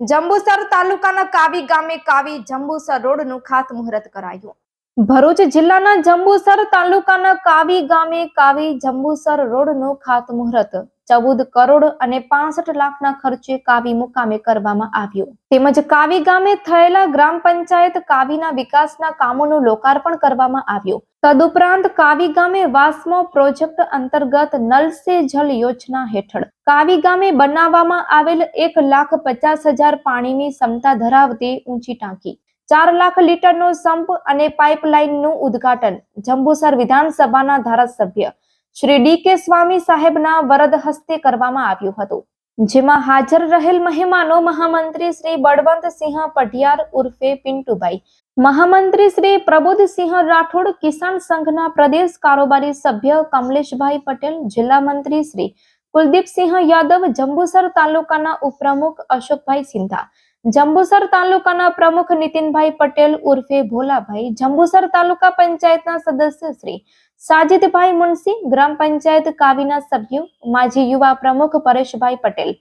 જંબુસર તાલુકાના કાવી ગામે કાવી જંબુસર રોડનું ખાતમુહૂર્ત કરાયું. ભરૂચ જિલ્લાના જંબુસર તાલુકાના કાવી ગામે કાવી જંબુસર રોડનું ખાતમુહૂર્ત ચૌદ કરોડ અને પાસઠ લાખના ખર્ચે કાવી મુકામે કરવામાં આવ્યું. તેમજ કાવી ગામે થયેલા ગ્રામ પંચાયત કાવીના વિકાસના કામોનું લોકાર્પણ કરવામાં આવ્યું. તદુપરાંત કાવી ગામે વાસ્મો પ્રોજેક્ટ અંતર્ગત નલ સે જલ યોજના હેઠળ. કાવી ગામે બનાવવામાં આવેલ એક લાખ પચાસ હજાર પાણીની ક્ષમતા ધરાવતી ઊંચી ટાંકી. ચાર લાખ લીટરનો સંપ અને પાઇપલાઇનનું ઉદ્ઘાટન જંબુસર વિધાનસભાના ધારાસભ્ય શ્રી ડી કે સ્વામી સાહેબના વરદ હસ્તે કરવામાં આવ્યું હતું. જેમાં હાજર રહેલ મહેમાનો મહામંત્રી શ્રી બળવંતસિંહ પટિયાર ઉર્ફે પિન્ટુભાઈ. મહામંત્રી શ્રી પ્રબોધસિંહ રાઠોડ, કિસાન સંઘના પ્રદેશ કારોબારી સભ્ય કમલેશભાઈ પટેલ, જિલ્લા મંત્રી શ્રી કુલદીપસિંહ યાદવ, જંબુસર તાલુકાના ઉપપ્રમુખ અશોકભાઈ સિંધા, જંબુસર તાલુકાના પ્રમુખ નીતિનભાઈ પટેલ ઉર્ફે ભોલાભાઈ, જંબુસર તાલુકા પંચાયતના સદસ્ય શ્રી સાજિદભાઈ મુનસી ગ્રામ પંચાયત કાવીના સભ્યો માજી યુવા પ્રમુખ પરેશભાઈ પટેલ.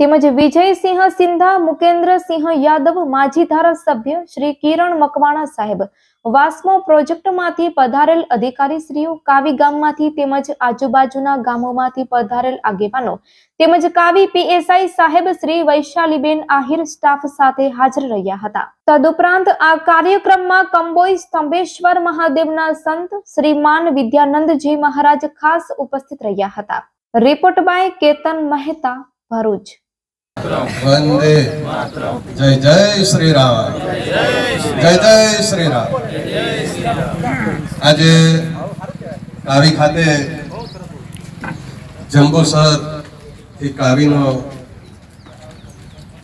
તેમજ વિજયસિંહ સિંધા મુકેન્દ્રસિંહ યાદવ, માજી ધારાસભ્ય શ્રી કિરણ મકવાણા સાહેબ. વાસ્મો પ્રોજેક્ટમાંથી પધારેલ અધિકારીશ્રીઓ કાવી ગામમાંથી તેમજ આજુબાજુના ગામોમાંથી પધારેલ આગેવાનો તેમજ કાવી પીએસઆઈ સાહેબ શ્રી વૈશાલીબેન આહિર સ્ટાફ સાથે હાજર રહ્યા હતા. તદુપરાંત આ કાર્યક્રમમાં કંબોઈ સ્તંભેશ્વર મહાદેવના સંત શ્રીમાન વિદ્યાનંદજી મહારાજ ખાસ ઉપસ્થિત રહ્યા હતા. Report by Ketan Mehta Bharuch. વંદે. જય જય શ્રી રામ જય જય શ્રી રામ આજે કાવી ખાતે જંબુસરથી કાવીનો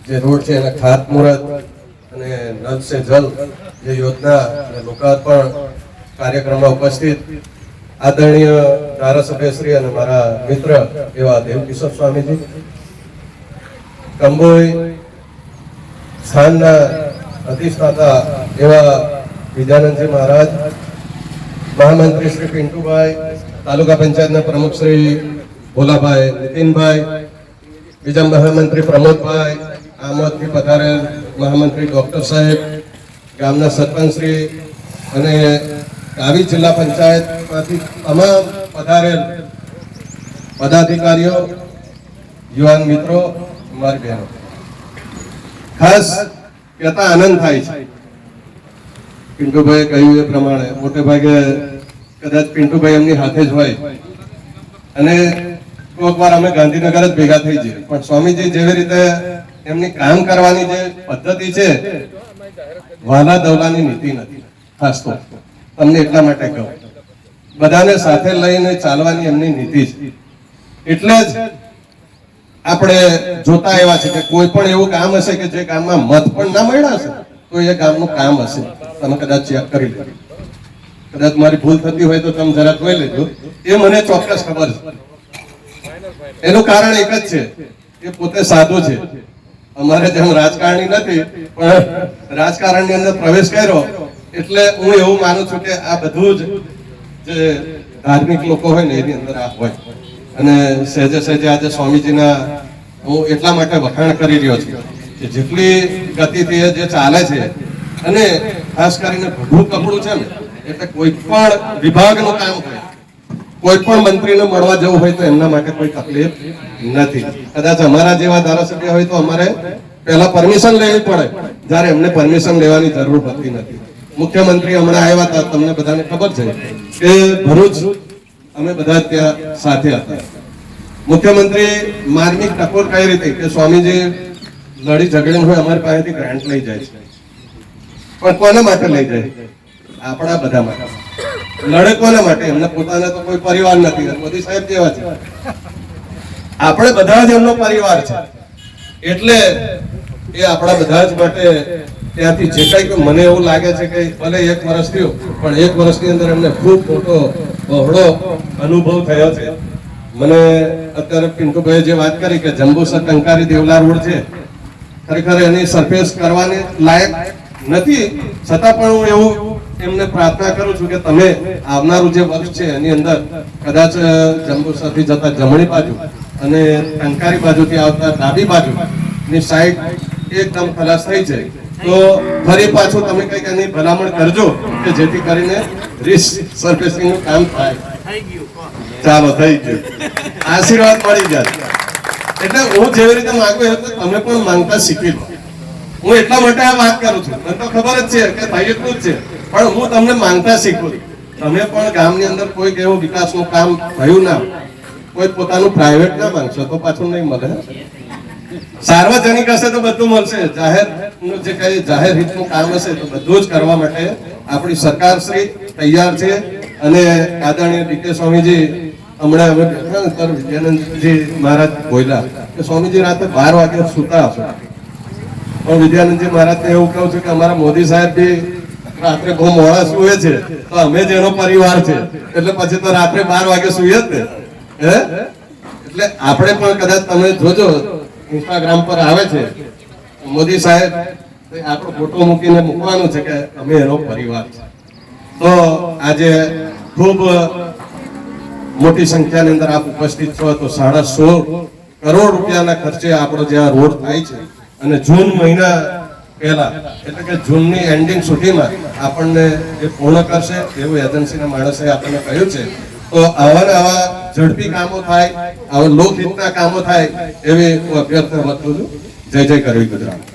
જે રોડ છે એને ખાતમુહૂર્ત અને નલ સે જલ જે યોજના અને લોકાર્પણ કાર્યક્રમમાં ઉપસ્થિત આદરણીય ધારાસભ્ય શ્રી અને મારા મિત્ર એવા દેવકિશોર સ્વામીજી કંબોઈ સ્થાનના અધિષ્ઠાતા એવા વિદ્યાનંદજી મહારાજ, મહામંત્રી શ્રી પિન્ટુભાઈ, તાલુકા પંચાયતના પ્રમુખ શ્રી ભોલાભાઈ નીતિનભાઈ, બીજા મહામંત્રી પ્રમોદભાઈ આમોદથી પધારેલ મહામંત્રી ડૉક્ટર સાહેબ, ગામના સરપંચશ્રી અને કાવી જિલ્લા પંચાયતમાંથી તમામ પધારેલ પદાધિકારીઓ, યુવાન મિત્રો મારી બહેનો. ખાસ કહેતા આનંદ થાય છે. પિન્ટુભાઈ કહ્યું એ પ્રમાણે, મોટે ભાગે કદાચ પિન્ટુભાઈ એમની હાથે જ હોય. અને કોઈક વાર અમે ગાંધીનગર જ ભેગા થઈ જઈએ. પણ સ્વામીજી જેવી રીતે એમની કામ કરવાની જે પદ્ધતિ છે, વાલા દવલાની નીતિ નથી. ખાસ તો તમને એટલા માટે કહું. બધાને સાથે લઈને ચાલવાની એમની નીતિ છે. એટલે જ આપણે જોતા એવા છે કે કોઈ પણ એવું કામ હશે કે જે કામમાં મત પણ ના મળ્યા હશે, તો એ કામનું કામ હશે. તમે કદાચ ચેક કરી લેજો કદાચ મારી ભૂલ થતી હોય તો તમે જરા જોઈ લેજો. એ મને ચોક્કસ ખબર છે. એનું કારણ એક જ છે, એ પોતે સાધુ છે. અમારે જેમ રાજકારણી નથી, પણ રાજકારણની અંદર પ્રવેશ કર્યો, એટલે હું એવું માનું છું કે આ બધું જ જે ધાર્મિક લોકો હોય ને એની અંદર આ હોય. અને સહેજે સહેજે આજે સ્વામીજીના હું એટલા માટે વખાણ કરી રહ્યો છું કે જેટલી ગતિથી જે ચાલે છે અને ખાસ કરીને ભગવું કપડું છે ને, એટલે કોઈ પણ વિભાગનું કામ હોય, કોઈ પણ મંત્રીને મળવા જવું હોય તો એમના માટે કોઈ તકલીફ નથી. કદાચ અમારા જેવા ધારાસભ્ય હોય તો અમારે પહેલા પરમિશન લેવી પડે, જ્યારે એમને પરમિશન લેવાની જરૂર હોતી નથી. મુખ્યમંત્રી હમણાં આવ્યા હતા તમને બધાને ખબર છે કે ભરૂચ અમે બધા ત્યાં સાથે હતા. મુખ્યમંત્રી માર્મિક ટકોર કઈ રીતે કે સ્વામીજી, લડી ઝઘડી હોય અમારી પાસેથી ગ્રાન્ટ લઈ જાય છે. પણ કોના માટે લઈ જાય? આપણા બધા માટે. લડે કોના માટે? એમને પોતાના તો કોઈ પરિવાર નથી. મોદી સાહેબ જેવા છે. આપણે બધા જ એમનો પરિવાર છે. એટલે એ આપણા બધા જ માટે ત્યાંથી જે કઈ મને એવું લાગે છે કે ભલે એક વર્ષ થયું, પણ એક વર્ષની અંદર એમને ખૂબ મોટો બહોળો અનુભવ થયો છે. મને અત્યારે પિન્ટુભાઈએ જે વાત કરી કે જંબુસર ટંકારી દેવલા રોડ છે, ખરેખર એની સરફેસ કરવાની લાયક નથી. છતાં પણ હું એવું એમને પ્રાર્થના કરું છું કે તમે આવનારું જે વર્ષ છે, એની અંદર કદાચ જંબુસરથી જતા જમણી બાજુ અને ટંકારી બાજુથી આવતા ડાબી બાજુ ની સાઈડ એકદમ ખલાસ થઈ છે તો ફરી પાછું તમે કંઈક એની ભલામણ કરજો કે જેથી કરીને રિસર્ફેસિંગનું કામ થાય. ચાલો, થઈ ગયું. આશીર્વાદ મળી જાય. એટલે હું જેવી રીતે માંગુ રીતે તમે પણ માંગતા શીખી લો. હું એટલા માટે આ વાત કરું છું. મને તો ખબર જ છે કે ભાઈ એટલું જ છે. પણ હું તમને માંગતા શીખું તમે પણ ગામની અંદર કોઈ એવું વિકાસનું કામ થયું ના કોઈ પોતાનું પ્રાઇવેટ ના માંગશો તો પાછું નહીં મળે? સાર્વજનિક હશે તો બધું મળશે. જાહેરનું જે કઈ જાહેર હિતનું કામ હશે તો બધું જ કરવા માટે આપણી સરકાર શ્રી તૈયાર છે. અને આદરણીય ડીકે સ્વામીજી, હમણાં અમે બેઠા વિદ્યાનંદજી મહારાજ બોલ્યા કે સ્વામીજી, રાતે બાર વાગે સુતા હશે. પણ વિદ્યાનંદજી મહારાજને એવું કહું છું કે અમારા મોદી સાહેબ બી રાત્રે બહુ મોડા સુવે છે. તો અમે જ એનો પરિવાર છે. એટલે પછી તો રાત્રે બાર વાગે સુઈએ જ ને. હે? એટલે આપણે પણ કદાચ તમે જોજો ઇન્સ્ટાગ્રામ પર આવે છે. મોદી સાહેબ આપણો ફોટો મૂકીને મૂકવાનું છે કે અમે એનો પરિવાર છે. તો આજે ખૂબ મોટી સંખ્યાની અંદર આપ ઉપસ્થિત છો, તો સાડા સોળ કરોડ રૂપિયાના ખર્ચે આપણો જે આ રોડ થાય છે. અને જૂન મહિના પહેલા, એટલે કે જૂનની એન્ડિંગ સુધીમાં આપણને એ પૂર્ણ કરશે, એવું એજન્સીના માણસે આપણને કહ્યું છે. તો આવા આવા ઝડપી કામો થાય, આવા લોકહિતના કામો થાય, એવી હું અભ્યર્થના કરું છું. જય જય કરવી ગુજરાત.